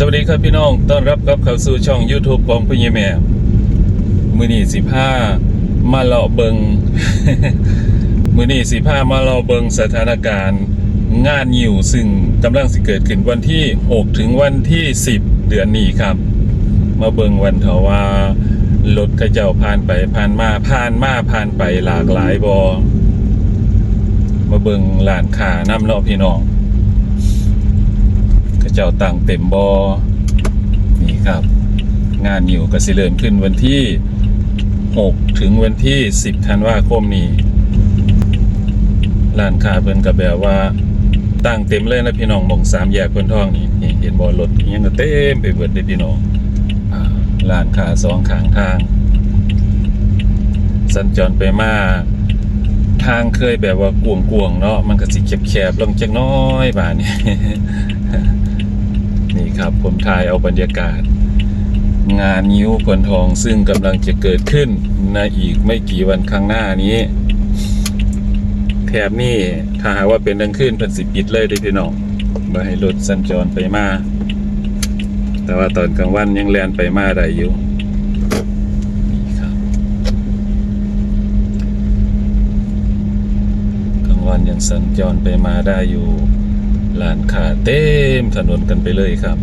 สวัสดีครับพี่น้องต้อนรับกับเข้าสู่ช่อง YouTube ของพี่แม่มือนี้สิผ้ามาเลาะเบิงมือนี้สิผ้ามาเลาะเบิงสถานการณ์งานยิวซึ่งกำลังสิเกิดขึ้นวันที่ 6 ถึงวันที่ 10 เดือนนี้ครับ มาเบิงวันเถาว่ารถกระเจ้าผ่านไปผ่านมาผ่านมาผ่านไปหลากหลายบอมาเบิงหลานขาน้ำเนาะพี่น้อง ระเจ้าต่างเต็มบอนี่ครับ งานอยู่ก็สิเริ่มขึ้นวันที่ 6 ถึงวันที่ 10ธันวาคมนี้ร้านค้าเพิ่นก็แบบว่าตั้งเต็มเลยนะพี่น้องหมองสามแยกเพิ่นท่องนี่นี่เห็นบ่รถอิหยังก็เต็มไปเบิดเลยพี่น้องอ่าร้านค้าสองข้างทาง สัญจรไปมาทางเคยแบบว่ากวงๆเนาะมันก็สิแคบๆลงจักน้อยบาดนี้ นี่ครับผมถ่ายเอาบรรยากาศ งานนิ้วพนทองซึ่งกำลังจะเกิดขึ้นในอีกไม่กี่วันข้างหน้านี้ แถบนี้ถ้าหากว่าเป็นดังขึ้นเป็นสิปิดเลยเด้อพี่น้องมาให้รถสัญจรไปมาแต่ว่าตอนกลางวันยังแลนไปมาได้อยู่กลางวันยังสัญจรไปมาได้อยู่ ลานขาเต็มถนนกันไปเลยครับ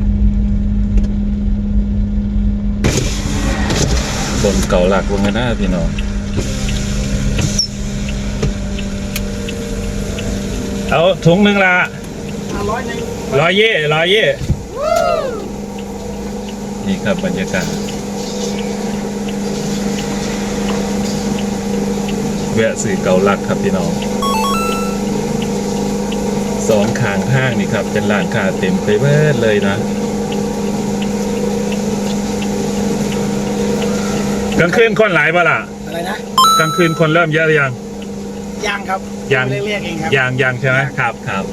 บนเก่าหลักวงกันหน้าพี่น้องเอาถุงหนึ่งละร้อยหนึ่งร้อยเย่ร้อยเย่นี่ครับบรรยากาศแวะสื่อเก่าหลักครับพี่น้อง สองขางห้างนี่ครับเป็นลานคาเต็มไปเบิดเลยนะกลางคืนคนหลายปะล่ะอะไรนะกลางคืนคนเริ่มเยอะหรือยังยังครับยังไม่ได้เรียกเองครับ ยังยังใช่ไหมครับครับ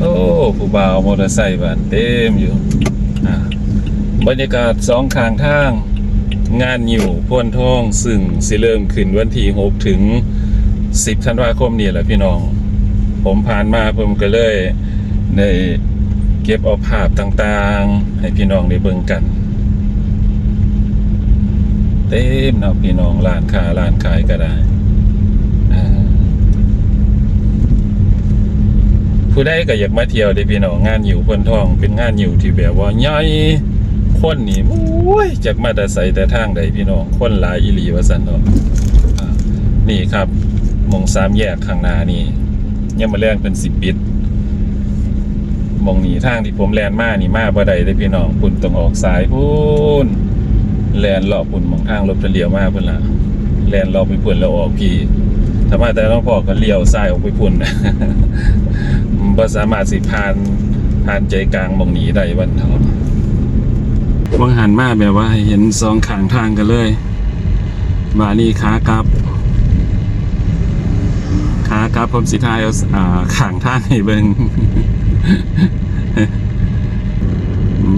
โอ้ผู้บ่าวมอเตอร์ไซค์บ้านเต็มอยู่อ่าบรรยากาศสองข้างทาง งานอยู่พ่วนท่องซึ่งสิเริ่มขึ้นวันที่6ถึง10ธันวาคมนี่แหละพี่น้อง ผมผ่านมาผมก็เลยได้เก็บเอาภาพต่างๆ ให้พี่น้องได้เบิ่งกัน เต็มเนาะพี่น้องร้านค้าร้านขายก็ได้ผู้ใดก็อยากมาเที่ยวได้พี่น้องงานอยู่พนทองเป็นงานอยู่ที่แบบว่าใหญ่ คนนี่โอ้ยจากมาแต่ใส่แต่ทางใดพี่น้องคนหลายอีหลีว่าสันเนาะนี่ครับมองสามแยกข้างหน้านี่ยังมาแรงเป็นสิบปิดมองนี้ทางที่ผมแลนมานี่มาบ่ได้เลยพี่น้องคุณต้องออกสายพูนแลนเลาะปุ่นมองทางรถเลี้ยวมากเพิ่นละแลนเลาะไปพุ่นแล้วออกพี่ถ้ามาแต่ต้องพอก็เลี้ยวซ้ายออกไปพุ่นบ่สามารถสิผ่านผ่านใจกลางมองนี้ได้วันเท่า บางหันมาแบบว่าเห็นสองข้างทางกันเลยบานี่ขากลับขากลับผมสิทายเอาอ่าข้างทางให้เบิง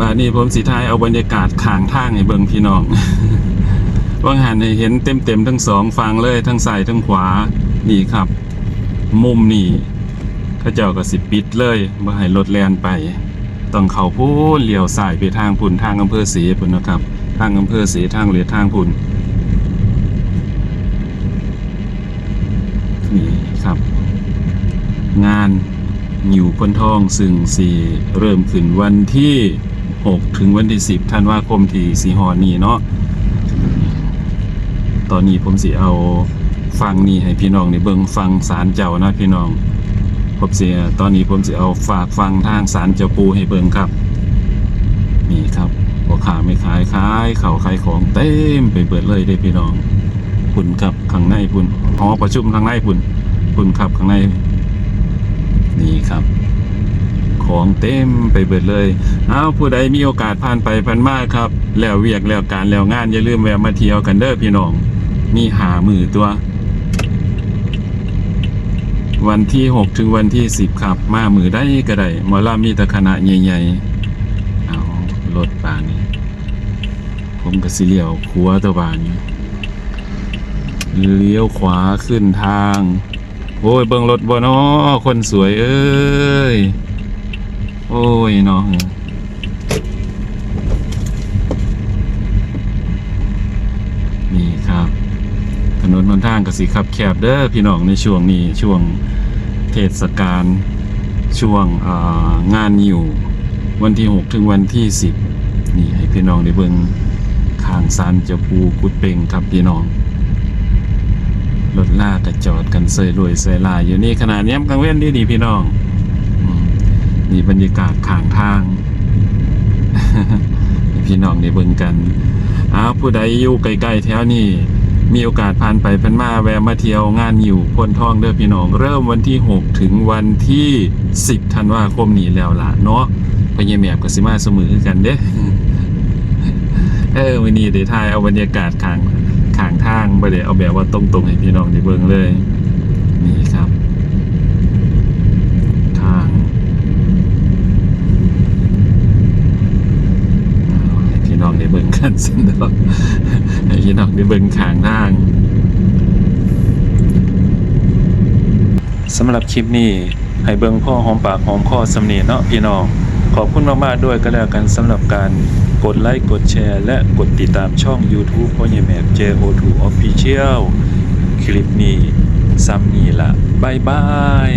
บานี้ผมสิทายเอาบรรยากาศข้างทางให้เบิงพี่น้องว่างหันให้เห็นเต็มเต็มทั้งสองฝั่งเลยทั้งซ้ายทั้งขวา นี่ครับ มุมนี่เขาเจ้าก็สิปิดเลยบ่ให้รถแล่นไป ต้องเข้าพูนเลี้ยวซ้ายไปทางพุ่นทางอำเภอศรีพุ่นนะครับ ทางอำเภอศรีทางเลียทางพุ่นนี่ครับ งานอยู่พ้นทองซึ่งสีเริ่มขึ้นวันที่ 6 ถึงวันที่ 10ธันวาคมที่สีหอนี่เนาะตอนนี้ผมสิเอาฟังนี่ให้พี่น้องในเบิงฟังสารเจ้านะพี่น้อง ผมเสียตอนนี้ผมสิเอาฝากฟังทางสารเจ้าปูให้เบิงครับ นี่ครับพอขาไม่ขายขายเขาขายของเต็มไปเบิดเลยเด้พี่น้องพุ่นครับข้างในพุ่นหอประชุมข้างในพุ่นพุ่นครับข้างในนี่ครับ ของเต็มไปเบิดเลยเอาผู้ใดมีโอกาสผ่านไปผ่านมาครับ แล้วเวียกแล้วการแล้วงานอย่าลืมแวะมาเที่ยวกันเด้อพี่น้องมีหามือตัว วันที่หกถึงวันที่สิบครับ มามือได้ก็ได้หมอลามีตะคณะใหญ่ๆเอารถป่านี้ ผมก็สิเลี้ยวขัวตัวบานี้เลี้ยวขวาขึ้นทาง โอ้ยเบิ่งรถบ่เนาะคนสวยเอ้ย โอ้ยเนาะนี่ครับ ถนนหนทางก็สิขับแคบเด้อพี่น้องในช่วงนี้ช่วงเทศกาลช่วงงานอยู่วันที่ 6 ถึงวันที่ 10 นี่ให้พี่น้องได้เบิ่งข้างซานเจ้าปูกุดเป่งครับพี่น้องรถลากกระจอดกันเซยรวยเซยลายอยู่นี่ขนาดนี้กลางเว้นดีดีพี่น้องนี่บรรยากาศข้างทาง พี่น้องได้เบิ่งกันอ้าวผู้ใดอยู่ใกล้ๆแถวนี้ มีโอกาสผ่านไปพันมาแวะมาเที่ยวงานอยู่พนทองเด้อพี่น้อง เริ่มวันที่ 6 ถึงวันที่ 10ธันวาคมนี้แล้วล่ะเนาะพญแมบกับสิมาเสมอกันเด้เออวันนี้ได้ถ่ายเอาบรรยากาศขางขางทางไปเดี๋ยวเอาแบบว่าตรงๆให้พี่น้องได้เบิ่งเลย นี่ครับ ทางเอาให้พี่ น้องได้เบิ่งกันสันดอกให้พี่น้องได้เบิ่งขางทางสำหรับคลิปนี้ให้เบิ่งพ่อหอมปากหอมคอสำเนียเนาะพี่น้องขอบคุณมากๆด้วยก็แล้วกันสำหรับการกดไลค์กดแชร์ และกดติดตามช่อง YouTube พ่อใหญ่แมบ JO2 Official คลิปนี้ซ้ำนี่ละบายบาย